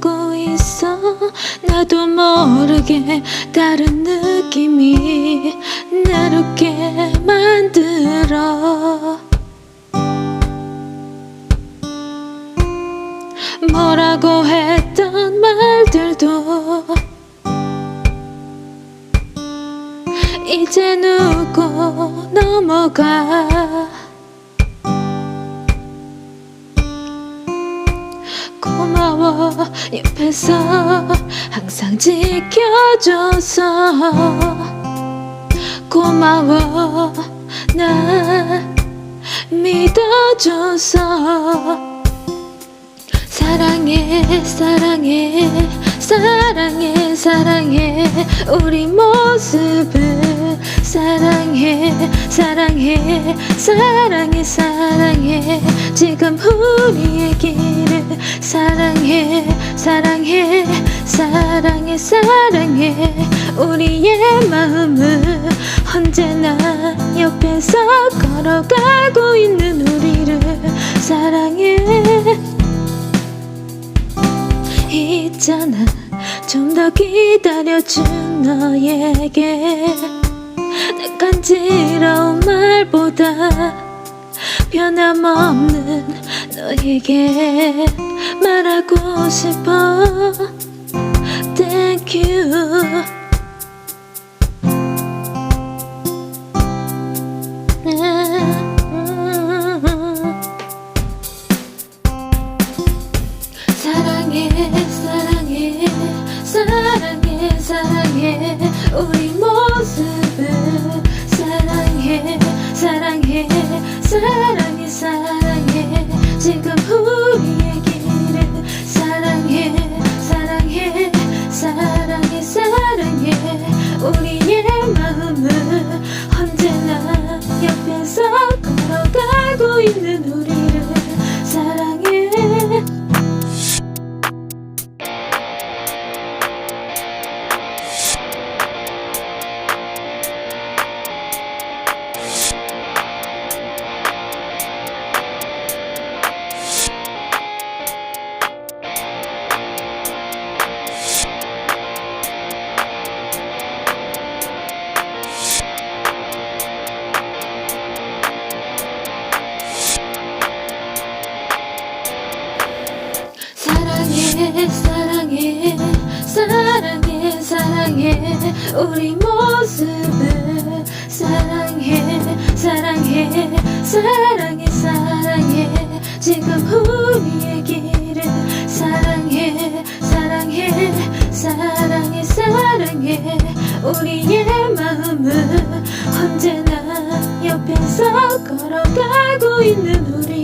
가고 있어? 나도 모르게 다른 느낌이 나를 웃게 만들어. 뭐라고 했던 말들도 이제 누고 넘어가 옆에서 항상 지켜줘서 고마워. 날 믿어줘서 사랑해 사랑해 사랑해 사랑해. 우리 모습을 사랑해 사랑해 사랑해 사랑해. 지금 우리의 길을 사랑해 사랑해 사랑해 사랑해. 우리의 마음을 언제나 옆에서 걸어가고 있는 우리를 사랑해. 있잖아 좀 더 기다려준 너에게 내 간지러운 말보다 변함없는 너에게 말하고 싶어 있는 우리 사랑해 사랑해 사랑해 우리 모습을 사랑해 사랑해 사랑해 사랑해. 지금 우리의 길을 사랑해 사랑해 사랑해 사랑해. 우리의 마음을 언제나 옆에서 걸어가고 있는 우리